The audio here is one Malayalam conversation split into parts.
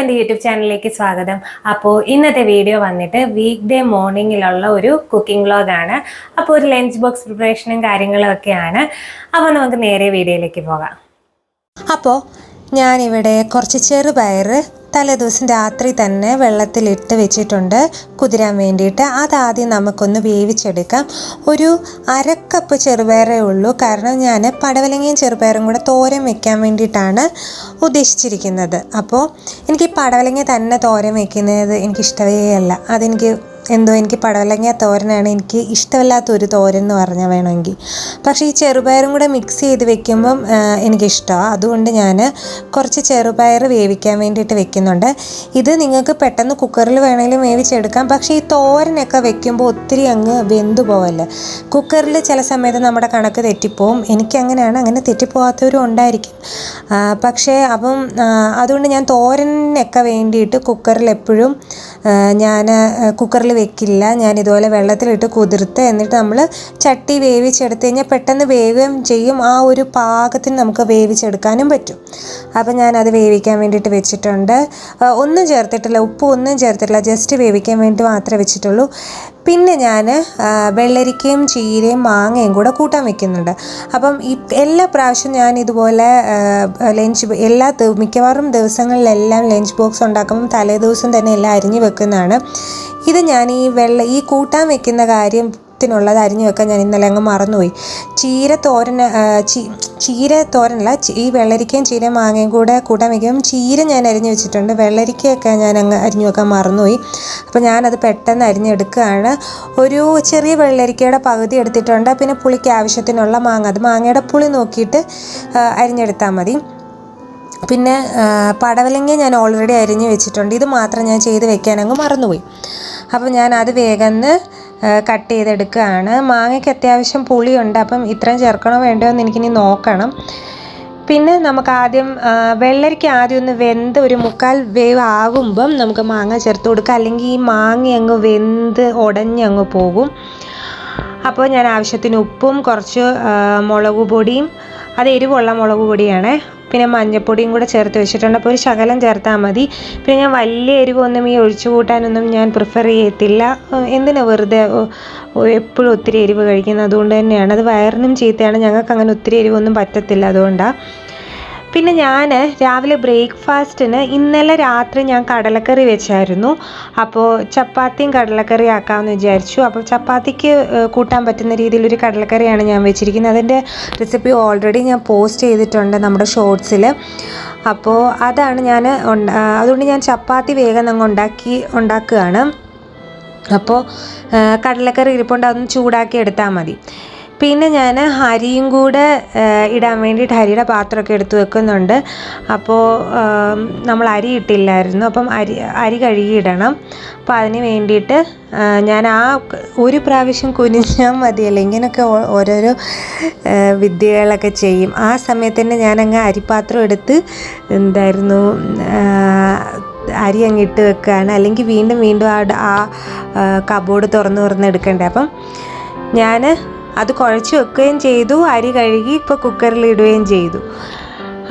എന്റെ യൂട്യൂബ് ചാനലിലേക്ക് സ്വാഗതം. അപ്പോൾ ഇന്നത്തെ വീഡിയോ വന്നിട്ട് വീക്ക് ഡേ മോർണിംഗിലുള്ള ഒരു കുക്കിംഗ് വ്ളോഗാണ് അപ്പോൾ ഒരു ലഞ്ച് ബോക്സ് പ്രിപ്പറേഷനും കാര്യങ്ങളും ഒക്കെയാണ്. അപ്പോൾ നമുക്ക് നേരെ വീഡിയോയിലേക്ക് പോകാം. അപ്പോൾ ഞാനിവിടെ കുറച്ച് ചെറുപയർ തലേദിവസം രാത്രി തന്നെ വെള്ളത്തിലിട്ട് വെച്ചിട്ടുണ്ട്. കുതിരാൻ വേണ്ടിയിട്ട്. അതാദ്യം നമുക്കൊന്ന് വേവിച്ചെടുക്കാം. ഒരു അരക്കപ്പ് ചെറുപയറേ ഉള്ളൂ. കാരണം ഞാൻ പടവലങ്ങയും ചെറുപയറും കൂടെ തോരൻ വെക്കാൻ വേണ്ടിയിട്ടാണ് ഉദ്ദേശിച്ചിരിക്കുന്നത്. അപ്പോൾ എനിക്ക് പടവലങ്ങ തന്നെ തോരൻ വെക്കുന്നത് എനിക്കിഷ്ടമേ അല്ല. അതെനിക്ക് എന്തോ എനിക്ക് പടവലങ്ങ തോരനാണ്. എനിക്ക് ഇഷ്ടമല്ലാത്ത ഒരു തോരൻ എന്ന് പറഞ്ഞാൽ വേണമെങ്കിൽ. പക്ഷേ ഈ ചെറുപയറും കൂടെ മിക്സ് ചെയ്ത് വെക്കുമ്പം എനിക്കിഷ്ടമാണ് അതുകൊണ്ട് ഞാൻ കുറച്ച് ചെറുപയർ വേവിക്കാൻ വേണ്ടിയിട്ട് വെക്കുന്നുണ്ട്. ഇത് നിങ്ങൾക്ക് പെട്ടെന്ന് കുക്കറിൽ വേണമെങ്കിലും വേവിച്ചെടുക്കാം. പക്ഷേ ഈ തോരനൊക്കെ വെക്കുമ്പോൾ ഒത്തിരി അങ്ങ് വെന്തു പോവല്ലേ? കുക്കറിൽ ചില സമയത്ത് നമ്മുടെ കണക്ക് തെറ്റിപ്പോവും. എനിക്കങ്ങനെയാണ് അങ്ങനെ തെറ്റിപ്പോവാത്തവരും ഉണ്ടായിരിക്കും. പക്ഷേ അപ്പം അതുകൊണ്ട് ഞാൻ തോരനൊക്കെ വേണ്ടിയിട്ട് കുക്കറിൽ എപ്പോഴും ഞാൻ കുക്കറിൽ വെക്കില്ല. ഞാൻ ഇതുപോലെ വെള്ളത്തിലിട്ട് കുതിർത്ത് എന്നിട്ട് നമ്മൾ ചട്ടി വേവിച്ചെടുത്ത് കഴിഞ്ഞാൽ പെട്ടെന്ന് വേവുകയും ചെയ്യും. ആ ഒരു പാകത്തിന് നമുക്ക് വേവിച്ചെടുക്കാനും പറ്റും. അപ്പം ഞാനത് വേവിക്കാൻ വേണ്ടിയിട്ട് വെച്ചിട്ടുണ്ട്. ഒന്നും ചേർത്തിട്ടില്ല. ഉപ്പ് ഒന്നും ചേർത്തിട്ടില്ല. ജസ്റ്റ് വേവിക്കാൻ വേണ്ടി മാത്രമേ വെച്ചിട്ടുള്ളൂ. പിന്നെ ഞാൻ വെള്ളരിക്കയും ചീരയും മാങ്ങയും കൂടെ കൂട്ടാൻ വെക്കുന്നുണ്ട്. അപ്പം ഈ എല്ലാ പ്രാവശ്യം ഞാൻ ഇതുപോലെ ലഞ്ച് എല്ലാ മിക്കവാറും ദിവസങ്ങളിലെല്ലാം ലഞ്ച് ബോക്സ് ഉണ്ടാക്കുമ്പം തലേ ദിവസം തന്നെ എല്ലാം അരിഞ്ഞ് വെക്കുന്നതാണ്. ഇത് ഞാൻ ഈ വെള്ള ഈ കൂട്ടാൻ വെക്കുന്ന കാര്യം ത്തിനുള്ളത് അരിഞ്ഞു വെക്കാൻ ഞാൻ ഇന്നലെ അങ്ങ് മറന്നുപോയി. ചീര തോരൻ ചീര തോരനല്ല ഈ വെള്ളരിക്കയും ചീര മാങ്ങയും കൂടെ കൂട്ടാൻ ചീര ഞാൻ അരിഞ്ഞു വെച്ചിട്ടുണ്ട്. വെള്ളരിക്കയൊക്കെ ഞാൻ അങ്ങ് അരിഞ്ഞു വെക്കാൻ മറന്നുപോയി. അപ്പോൾ ഞാനത് പെട്ടെന്ന് അരിഞ്ഞെടുക്കുകയാണ്. ഒരു ചെറിയ വെള്ളരിക്കയുടെ പകുതി എടുത്തിട്ടുണ്ട്. പിന്നെ പുളിക്ക് ആവശ്യത്തിനുള്ള മാങ്ങ അത് മാങ്ങയുടെ പുളി നോക്കിയിട്ട് അരിഞ്ഞെടുത്താൽ മതി. പിന്നെ പടവലങ്ങ ഞാൻ ഓൾറെഡി അരിഞ്ഞു വെച്ചിട്ടുണ്ട്. ഇത് മാത്രം ഞാൻ ചെയ്ത് വെക്കാൻ അങ്ങ് മറന്നുപോയി. അപ്പോൾ ഞാൻ അത് വേഗം കട്ട് ചെയ്തെടുക്കുകയാണ്. മാങ്ങയ്ക്ക് അത്യാവശ്യം പുളിയുണ്ട് അപ്പം ഇത്രയും ചേർക്കണോ വേണ്ടോ എന്ന് എനിക്കിനി നോക്കണം. പിന്നെ നമുക്ക് ആദ്യം വെള്ളരിക്ക ആദ്യം ഒന്ന് വെന്ത് ഒരു മുക്കാൽ വേവ് ആകുമ്പം നമുക്ക് മാങ്ങ ചേർത്ത് കൊടുക്കുക അല്ലെങ്കിൽ ഈ മാങ്ങ അങ്ങ് വെന്ത് ഉടഞ്ഞ് അങ്ങ് പോകും. അപ്പോൾ ഞാൻ ആവശ്യത്തിന് ഉപ്പും കുറച്ച് മുളക് പൊടിയും അത് എരിവുള്ള മുളക് പൊടിയാണ്. പിന്നെ മഞ്ഞൾപ്പൊടിയും കൂടെ ചേർത്ത് വെച്ചിട്ടുണ്ട്. അപ്പോൾ ഒരു ശകലം ചേർത്താൽ മതി. പിന്നെ ഞാൻ വലിയ എരിവൊന്നും ഈ ഒഴിച്ചു കൂട്ടാനൊന്നും ഞാൻ പ്രിഫർ ചെയ്യത്തില്ല. എന്തിനാ വെറുതെ എപ്പോഴും ഒത്തിരി എരിവ് കഴിക്കുന്നത്? അതുകൊണ്ട് തന്നെയാണ്. അത് വയറിനും ചീത്തയാണ്. ഞങ്ങൾക്ക് അങ്ങനെ ഒത്തിരി എരിവൊന്നും പറ്റത്തില്ല അതുകൊണ്ടാണ് പിന്നെ ഞാൻ രാവിലെ ബ്രേക്ക്ഫാസ്റ്റിന് ഇന്നലെ രാത്രി ഞാൻ കടലക്കറി വെച്ചായിരുന്നു. അപ്പോൾ ചപ്പാത്തിയും കടലക്കറി ആക്കാമെന്ന് വിചാരിച്ചു. അപ്പോൾ ചപ്പാത്തിക്ക് കൂട്ടാൻ പറ്റുന്ന രീതിയിലൊരു കടലക്കറിയാണ് ഞാൻ വെച്ചിരിക്കുന്നത്. അതിന്റെ റെസിപ്പി ഓൾറെഡി ഞാൻ പോസ്റ്റ് ചെയ്തിട്ടുണ്ട് നമ്മുടെ ഷോർട്സിൽ അപ്പോൾ അതാണ് ഞാൻ അതുകൊണ്ട് ഞാൻ ചപ്പാത്തി വേഗം അങ്ങ് ഉണ്ടാക്കി ഉണ്ടാക്കുകയാണ്. അപ്പോൾ കടലക്കറി ഇരിപ്പുണ്ട്. അതൊന്ന് ചൂടാക്കി എടുത്താൽ മതി. പിന്നെ ഞാൻ ഹരിയും കൂടെ ഇടാൻ വേണ്ടിയിട്ട് അരിയുടെ പാത്രമൊക്കെ എടുത്ത് വെക്കുന്നുണ്ട്. അപ്പോൾ നമ്മൾ അരി ഇട്ടില്ലായിരുന്നു. അപ്പം അരി അരി കഴുകിയിടണം അപ്പോൾ അതിന് വേണ്ടിയിട്ട് ഞാൻ ആ ഒരു പ്രാവശ്യം കുനിഞ്ഞാൽ മതിയല്ലോ ഇങ്ങനെയൊക്കെ ഓരോരോ വിദ്യകളൊക്കെ ചെയ്യും. ആ സമയത്ത് തന്നെ ഞാൻ അങ്ങ് അരിപ്പാത്രം എടുത്ത് എന്തായിരുന്നു അരി അങ്ങ് ഇട്ട് വെക്കുകയാണ് അല്ലെങ്കിൽ വീണ്ടും വീണ്ടും ആ കബോർഡ് തുറന്ന് തുറന്ന് എടുക്കണ്ടേ. അപ്പം ഞാൻ അത് കുഴച്ച് വെക്കുകയും ചെയ്തു അരി കഴുകി ഇപ്പോൾ കുക്കറിൽ ഇടുകയും ചെയ്തു.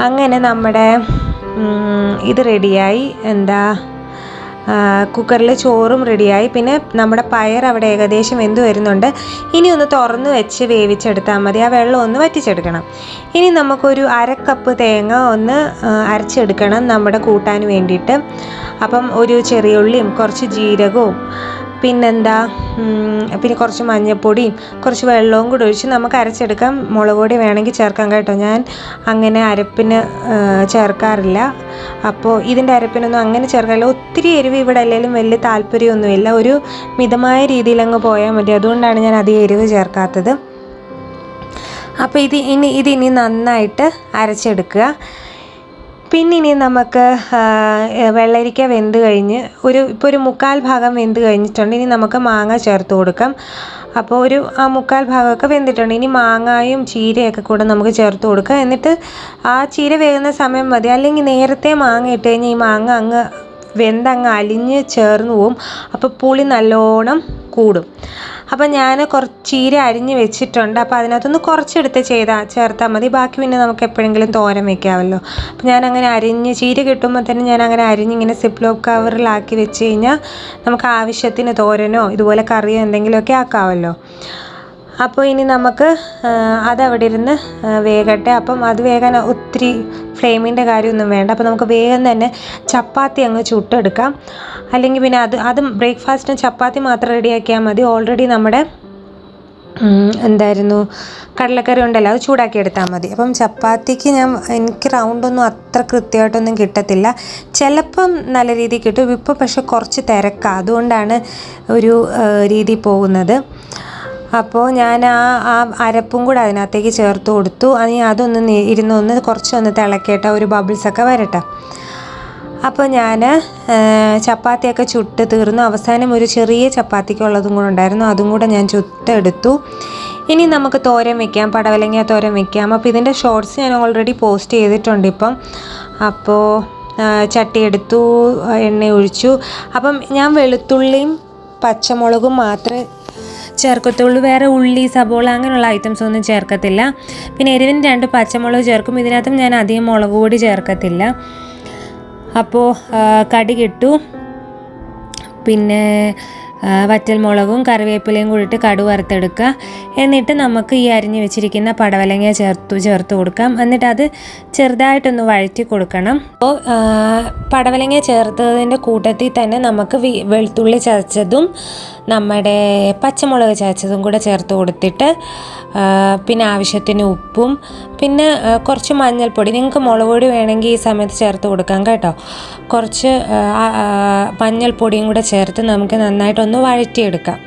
അങ്ങനെ നമ്മുടെ ഇത് റെഡിയായി എന്താ കുക്കറിൽ ചോറും റെഡിയായി പിന്നെ നമ്മുടെ പയർ അവിടെ ഏകദേശം വെന്ത് വരുന്നുണ്ട്. ഇനി ഒന്ന് തുറന്ന് വെച്ച് വേവിച്ചെടുത്താൽ മതി. ആ വെള്ളം ഒന്ന് വറ്റിച്ചെടുക്കണം. ഇനി നമുക്കൊരു അര കപ്പ് തേങ്ങ ഒന്ന് അരച്ചെടുക്കണം നമ്മുടെ കൂട്ടാൻ വേണ്ടിയിട്ട്. അപ്പം ഒരു ചെറിയ ഉള്ളിയും കുറച്ച് ജീരകവും പിന്നെന്താ? പിന്നെ കുറച്ച് മഞ്ഞൾപ്പൊടിയും കുറച്ച് വെള്ളവും കൂടി ഒഴിച്ച് നമുക്ക് അരച്ചെടുക്കാം. മുളക് പൊടി വേണമെങ്കിൽ ചേർക്കാം കേട്ടോ. ഞാൻ അങ്ങനെ അരപ്പിന് ചേർക്കാറില്ല. അപ്പോൾ ഇതിന്റെ അരപ്പിനൊന്നും അങ്ങനെ ചേർക്കാറില്ല. ഒത്തിരി എരിവ് ഇവിടെ അല്ലെങ്കിലും വലിയ താല്പര്യമൊന്നുമില്ല. ഒരു മിതമായ രീതിയിൽ അങ്ങ് പോയാൽ മതി. അതുകൊണ്ടാണ് ഞാൻ അധികം എരിവ് ചേർക്കാത്തത്. അപ്പോൾ ഇത് ഇനി ഇതിനി നന്നായിട്ട് അരച്ചെടുക്കുക. പിന്നെ ഇനി നമുക്ക് വെള്ളരിക്ക വെന്ത് കഴിഞ്ഞ് ഒരു ഇപ്പോൾ ഒരു മുക്കാൽ ഭാഗം വെന്ത് കഴിഞ്ഞിട്ടുണ്ട്. ഇനി നമുക്ക് മാങ്ങ ചേർത്ത് കൊടുക്കാം. അപ്പോൾ ഒരു ആ മുക്കാൽ ഭാഗമൊക്കെ വെന്തിട്ടുണ്ട്. ഇനി മാങ്ങായും ചീരയൊക്കെ കൂടെ നമുക്ക് ചേർത്ത് കൊടുക്കാം. എന്നിട്ട് ആ ചീര വേകുന്ന സമയം മതി. അല്ലെങ്കിൽ നേരത്തെ മാങ്ങ ഇട്ട് കഴിഞ്ഞാൽ ഈ മാങ്ങ അങ്ങ് വെന്തങ്ങ് അലിഞ്ഞ് ചേർന്ന് പോവും. അപ്പോൾ പുളി നല്ലോണം കൂടും. അപ്പം ഞാൻ കുറച്ച് ചീര അരിഞ്ഞ് വെച്ചിട്ടുണ്ട്. അപ്പോൾ അതിനകത്തുനിന്ന് കുറച്ചെടുത്ത് ചെയ്താൽ ചേർത്താൽ മതി. ബാക്കി പിന്നെ നമുക്ക് എപ്പോഴെങ്കിലും തോരൻ വെക്കാമല്ലോ അപ്പോൾ ഞാൻ അങ്ങനെ അരിഞ്ഞ് ചീര കിട്ടുമ്പോൾ തന്നെ ഞാൻ അങ്ങനെ അരിഞ്ഞ് ഇങ്ങനെ സിപ്ലോപ്പ് കവറിലാക്കി വെച്ച് കഴിഞ്ഞാൽ നമുക്ക് ആവശ്യത്തിന് തോരനോ ഇതുപോലെ കറിയോ എന്തെങ്കിലുമൊക്കെ ആക്കാമല്ലോ അപ്പോൾ ഇനി നമുക്ക് അതവിടെ ഇരുന്ന് വേകട്ടെ. അപ്പം അത് വേകാൻ ഒത്തിരി ഫ്ലെയിമിന്റെ കാര്യമൊന്നും വേണ്ട. അപ്പോൾ നമുക്ക് വേഗം തന്നെ ചപ്പാത്തി അങ്ങ് ചുട്ടെടുക്കാം. അല്ലെങ്കിൽ പിന്നെ അത് അത് ബ്രേക്ക്ഫാസ്റ്റിന് ചപ്പാത്തി മാത്രം റെഡിയാക്കിയാൽ മതി. ഓൾറെഡി നമ്മുടെ എന്തായിരുന്നു കടലക്കറി ഉണ്ടല്ലോ അത് ചൂടാക്കി എടുത്താൽ മതി. അപ്പം ചപ്പാത്തിക്ക് ഞാൻ എനിക്ക് റൗണ്ടൊന്നും അത്ര കൃത്യമായിട്ടൊന്നും കിട്ടത്തില്ല. ചിലപ്പം നല്ല രീതിയിൽ കിട്ടും. ഇപ്പം പക്ഷെ കുറച്ച് തിരക്കാണ് അതുകൊണ്ടാണ് ഒരു രീതി പോകുന്നത്. അപ്പോൾ ഞാൻ ആ ആ അരപ്പും കൂടെ അതിനകത്തേക്ക് ചേർത്ത് കൊടുത്തു. അതിന് അതൊന്ന് ഇരുന്നൊന്ന് കുറച്ചൊന്ന് തിളക്കട്ടെ ഒരു ബബിൾസൊക്കെ വരട്ടെ. അപ്പോൾ ഞാൻ ചപ്പാത്തിയൊക്കെ ചുട്ട് തീർന്നു. അവസാനം ഒരു ചെറിയ ചപ്പാത്തിക്കുള്ളതും കൂടെ ഉണ്ടായിരുന്നു. അതും കൂടെ ഞാൻ ചുട്ടെടുത്തു. ഇനി നമുക്ക് തോരൻ വെക്കാം. പടവലങ്ങ തോരൻ വെക്കാം. അപ്പോൾ ഇതിന്റെ ഷോർട്സ് ഞാൻ ഓൾറെഡി പോസ്റ്റ് ചെയ്തിട്ടുണ്ട് ഇപ്പം. അപ്പോൾ ചട്ടി എടുത്തു എണ്ണ ഒഴിച്ചു. അപ്പം ഞാൻ വെളുത്തുള്ളിയും പച്ചമുളകും മാത്രമേ ചേർക്കത്തുള്ളൂ. വേറെ ഉള്ളി സബോള അങ്ങനെയുള്ള ഐറ്റംസ് ഒന്നും ചേർക്കത്തില്ല. പിന്നെ എരിവിന് രണ്ട് പച്ചമുളക് ചേർക്കും. ഇതിനകത്തും ഞാൻ അധികം മുളക് പൊടി ചേർക്കത്തില്ല. അപ്പോൾ കടി കിട്ടു. പിന്നെ വറ്റൽ വറ്റൽമുളകും കറിവേപ്പിലയും കൂടിയിട്ട് കടു വറുത്തെടുക്കുക. എന്നിട്ട് നമുക്ക് ഈ അരിഞ്ഞു വെച്ചിരിക്കുന്ന പടവലങ്ങ ചേർത്തു ചേർത്ത് കൊടുക്കാം. എന്നിട്ട് അത് ചെറുതായിട്ടൊന്ന് വഴറ്റി കൊടുക്കണം. അപ്പോൾ പടവലങ്ങ ചേർത്തതിന്റെ കൂട്ടത്തിൽ തന്നെ നമുക്ക് വെളുത്തുള്ളി ചതച്ചതും നമ്മുടെ പച്ചമുളക് ചതച്ചതും കൂടെ ചേർത്ത് കൊടുത്തിട്ട് പിന്നെ ആവശ്യത്തിന് ഉപ്പും പിന്നെ കുറച്ച് മഞ്ഞൾപ്പൊടി. നിങ്ങൾക്ക് മുളക് പൊടി വേണമെങ്കിൽ ഈ സമയത്ത് ചേർത്ത് കൊടുക്കാം കേട്ടോ. കുറച്ച് മഞ്ഞൾപ്പൊടിയും കൂടെ ചേർത്ത് നമുക്ക് നന്നായിട്ടൊന്ന് വഴറ്റിയെടുക്കാം.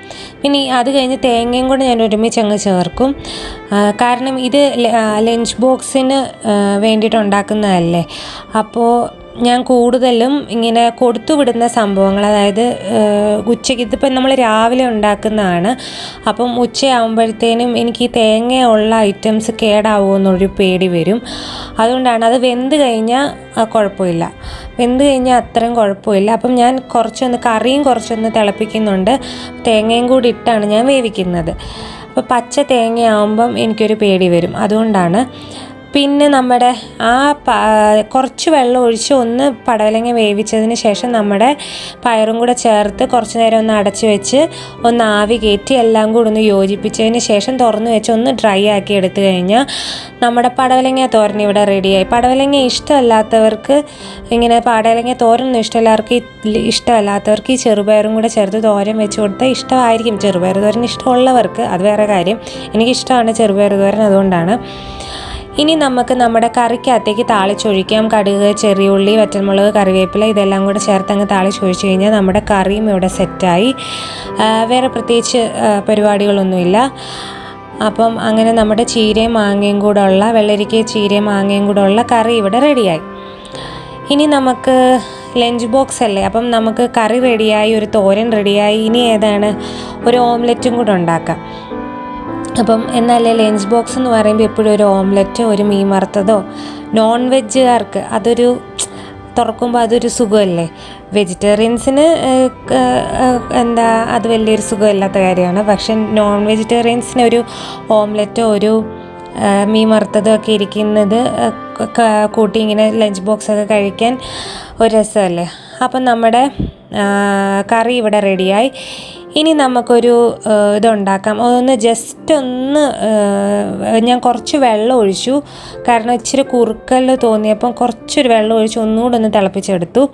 പിന്നെ അത് കഴിഞ്ഞ് തേങ്ങയും കൂടെ ഞാൻ ഒരുമിച്ച് അങ്ങ് ചേർക്കും. കാരണം ഇത് ലഞ്ച് ബോക്സിന് വേണ്ടിയിട്ട് ഉണ്ടാക്കുന്നതല്ലേ. അപ്പോൾ ഞാൻ കൂടുതലും ഇങ്ങനെ കൊടുത്തുവിടുന്ന സംഭവങ്ങൾ അതായത് ഉച്ചയ്ക്ക് ഇതിപ്പോൾ നമ്മൾ രാവിലെ ഉണ്ടാക്കുന്നതാണ്. അപ്പം ഉച്ചയാകുമ്പോഴത്തേനും എനിക്ക് തേങ്ങ ഉള്ള ഐറ്റംസ് കേടാവുമോ എന്നൊരു പേടി വരും. അതുകൊണ്ടാണ് അത് വെന്ത് കഴിഞ്ഞാൽ കുഴപ്പമില്ല. വെന്ത് കഴിഞ്ഞാൽ അത്രയും കുഴപ്പമില്ല. അപ്പം ഞാൻ കുറച്ചൊന്ന് കറിയും കുറച്ചൊന്ന് തിളപ്പിക്കുന്നുണ്ട്. തേങ്ങയും കൂടി ഇട്ടാണ് ഞാൻ വേവിക്കുന്നത്. അപ്പോൾ പച്ച തേങ്ങയാവുമ്പം എനിക്കൊരു പേടി വരും. അതുകൊണ്ടാണ് പിന്നെ നമ്മുടെ ആ കുറച്ച് വെള്ളം ഒഴിച്ച് ഒന്ന് പടവലങ്ങ വേവിച്ചതിന് ശേഷം നമ്മുടെ പയറും കൂടെ ചേർത്ത് കുറച്ച് നേരം ഒന്ന് അടച്ച് വെച്ച് ഒന്ന് ആവി കയറ്റി എല്ലാം കൂടെ ഒന്ന് യോജിപ്പിച്ചതിന് ശേഷം തുറന്ന് വെച്ച് ഒന്ന് ഡ്രൈ ആക്കി എടുത്തു കഴിഞ്ഞാൽ നമ്മുടെ പടവലങ്ങ തോരൻ ഇവിടെ റെഡിയായി. പടവലങ്ങ ഇഷ്ടമല്ലാത്തവർക്ക് ഇങ്ങനെ പടവലങ്ങ തോരനൊന്നും ഇഷ്ടമല്ലാവർക്ക് ഇഷ്ടമല്ലാത്തവർക്ക് ഈ ചെറുപയറും കൂടെ ചേർത്ത് തോരൻ വെച്ച് കൊടുത്താൽ ഇഷ്ടമായിരിക്കും. ചെറുപയർ തോരൻ ഇഷ്ടമുള്ളവർക്ക് അത് വേറെ കാര്യം. എനിക്കിഷ്ടമാണ് ചെറുപയർ തോരൻ അതുകൊണ്ടാണ്. ഇനി നമുക്ക് നമ്മുടെ കറിക്കകത്തേക്ക് താളിച്ചൊഴിക്കാം. കടുക് ചെറിയുള്ളി വറ്റൽമുളക് കറിവേപ്പില ഇതെല്ലാം കൂടെ ചേർത്ത് അങ്ങ് താളിച്ചൊഴിച്ച് കഴിഞ്ഞാൽ നമ്മുടെ കറിയും ഇവിടെ സെറ്റായി. വേറെ പ്രത്യേകിച്ച് പരിപാടികളൊന്നുമില്ല. അപ്പം അങ്ങനെ നമ്മുടെ ചീരയും മാങ്ങയും കൂടെ ഉള്ള വെള്ളരിക്ക ചീരയും മാങ്ങയും കൂടെ ഉള്ള കറി ഇവിടെ റെഡിയായി. ഇനി നമുക്ക് ലഞ്ച് ബോക്സ് അല്ലേ? അപ്പം നമുക്ക് കറി റെഡിയായി ഒരു തോരൻ റെഡിയായി. ഇനി ഏതാണ്? ഒരു ഓംലെറ്റും കൂടെ ഉണ്ടാക്കാം. അപ്പം എന്നാലേ ലഞ്ച് ബോക്സ് എന്ന് പറയുമ്പോൾ എപ്പോഴും ഒരു ഓംലെറ്റോ ഒരു മീൻ വറുത്തതോ നോൺ വെജുകാർക്ക് അതൊരു തുറക്കുമ്പോൾ അതൊരു സുഖമല്ലേ? വെജിറ്റേറിയൻസിന് എന്താ അത് വലിയൊരു സുഖമില്ലാത്ത കാര്യമാണ്. പക്ഷെ നോൺ വെജിറ്റേറിയൻസിന് ഒരു ഓംലെറ്റോ ഒരു മീൻ വറുത്തതോ ഒക്കെ ഇരിക്കുന്നത് കൂട്ടി ഇങ്ങനെ ലഞ്ച് ബോക്സ് ഒക്കെ കഴിക്കാൻ ഒരു രസമല്ലേ? അപ്പം നമ്മുടെ കറി ഇവിടെ റെഡിയായി ഇനി നമുക്കൊരു ഇതുണ്ടാക്കാം. ഒന്ന് ജസ്റ്റ് ഒന്ന് ഞാൻ കുറച്ച് വെള്ളം ഒഴിച്ചു. കാരണം ഇച്ചിരി കുറുക്കൽ തോന്നിയപ്പം കുറച്ചൊരു വെള്ളം ഒഴിച്ച് ഒന്നുകൂടെ ഒന്ന് തിളപ്പിച്ചെടുത്തു.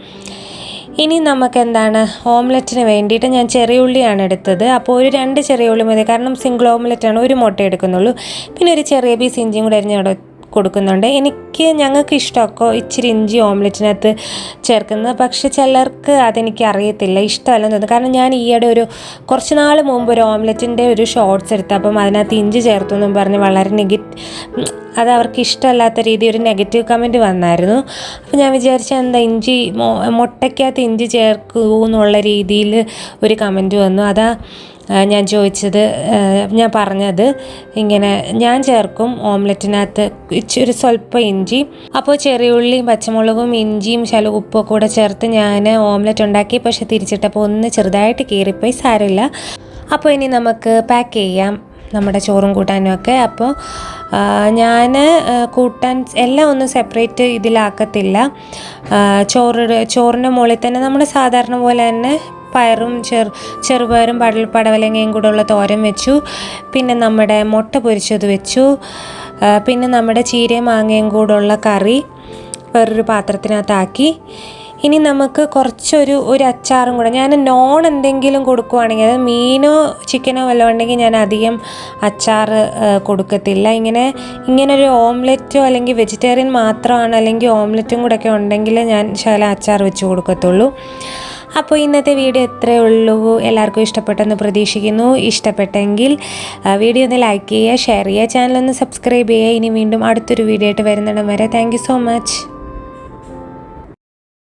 ഇനി നമുക്ക് എന്താണ് ഓംലെറ്റിന് വേണ്ടിയിട്ട് ഞാൻ ചെറിയ ഉള്ളിയാണ് എടുത്തത്. അപ്പോൾ ഒരു രണ്ട് ചെറിയ ഉള്ളി മതി. കാരണം സിംഗിൾ ഓംലെറ്റാണ് ഒരു മുട്ട എടുക്കുന്നുള്ളൂ. പിന്നെ ഒരു ചെറിയ പീസ് ഇഞ്ചിയും കൂടെ അരിഞ്ഞ് അവിടെ കൊടുക്കുന്നുണ്ട്. എനിക്ക് ഞങ്ങൾക്ക് ഇഷ്ടമൊക്കെ ഇച്ചിരി ഇഞ്ചി ഓംലെറ്റിനകത്ത് ചേർക്കുന്നത്. പക്ഷേ ചിലർക്ക് അതെനിക്ക് അറിയത്തില്ല. ഇഷ്ടമല്ലെന്ന് തോന്നുന്നു. കാരണം ഞാൻ ഈയിടെ ഒരു കുറച്ച് നാൾ മുമ്പ് ഒരു ഓംലെറ്റിന്റെ ഒരു ഷോർട്ട്സ് എടുത്ത് അപ്പം അതിനകത്ത് ഇഞ്ചി ചേർത്തു എന്നും പറഞ്ഞ് വളരെ നെഗറ്റ് അത് അവർക്ക് ഇഷ്ടമല്ലാത്ത രീതി ഒരു നെഗറ്റീവ് കമന്റ് വന്നായിരുന്നു. അപ്പോൾ ഞാൻ വിചാരിച്ച എന്താ ഇഞ്ചി മുട്ടയ്ക്കകത്ത് ഇഞ്ചി ചേർക്കൂ എന്നുള്ള രീതിയിൽ ഒരു കമന്റ് വന്നു. അതാ ഞാൻ ചോദിച്ചത് ഞാൻ പറഞ്ഞത് ഇങ്ങനെ ഞാൻ ചേർക്കും ഓംലെറ്റിനകത്ത് ഇച്ചിരി സ്വല്പം ഇഞ്ചി അപ്പോൾ ചെറിയ ഉള്ളിയും പച്ചമുളകും ഇഞ്ചിയും ശല ഉപ്പും കൂടെ ചേർത്ത് ഞാൻ ഓംലെറ്റ് ഉണ്ടാക്കി പക്ഷെ തിരിച്ചിട്ടപ്പോൾ ഒന്ന് ചെറുതായിട്ട് കീറിപ്പോയി സാരമില്ല. അപ്പോൾ ഇനി നമുക്ക് പാക്ക് ചെയ്യാം നമ്മുടെ ചോറും കൂട്ടാനും ഒക്കെ. അപ്പോൾ ഞാൻ കൂട്ടാൻ എല്ലാം ഒന്നും സെപ്പറേറ്റ് ഇതിലാക്കത്തില്ല. ചോറ് ചോറിന്റെ മുകളിൽ തന്നെ നമ്മൾ സാധാരണ പോലെ തന്നെ പയറും ചെറു ചെറുപയറും പടൽ പടവലങ്ങയും കൂടെ ഉള്ള തോരൻ വെച്ചു. പിന്നെ നമ്മുടെ മുട്ട പൊരിച്ചത് വെച്ചു. പിന്നെ നമ്മുടെ ചീരയും മാങ്ങയും കൂടെ കറി വേറൊരു പാത്രത്തിനകത്താക്കി. ഇനി നമുക്ക് കുറച്ചൊരു ഒരു അച്ചാറും കൂടെ ഞാൻ നോൺ എന്തെങ്കിലും കൊടുക്കുവാണെങ്കിൽ അതായത് മീനോ ചിക്കനോ വല്ലതും ഉണ്ടെങ്കിൽ ഞാൻ അധികം അച്ചാർ കൊടുക്കത്തില്ല. ഇങ്ങനെ ഇങ്ങനൊരു ഓംലെറ്റോ അല്ലെങ്കിൽ വെജിറ്റേറിയൻ മാത്രമാണ് അല്ലെങ്കിൽ ഓംലെറ്റും കൂടെ ഒക്കെ ഉണ്ടെങ്കിൽ ഞാൻ ശകലം അച്ചാർ വെച്ച് കൊടുക്കത്തുള്ളൂ. അപ്പോൾ ഇന്നത്തെ വീഡിയോ എത്രയേ ഉള്ളൂ. എല്ലാവർക്കും ഇഷ്ടപ്പെട്ടെന്ന് പ്രതീക്ഷിക്കുന്നു. ഇഷ്ടപ്പെട്ടെങ്കിൽ വീഡിയോ ഒന്ന് ലൈക്ക് ചെയ്യുക ഷെയർ ചെയ്യുക ചാനൽ ഒന്ന് സബ്സ്ക്രൈബ് ചെയ്യുക. ഇനി വീണ്ടും അടുത്തൊരു വീഡിയോ ആയിട്ട് വരുന്നിടം വരെ. Thank so much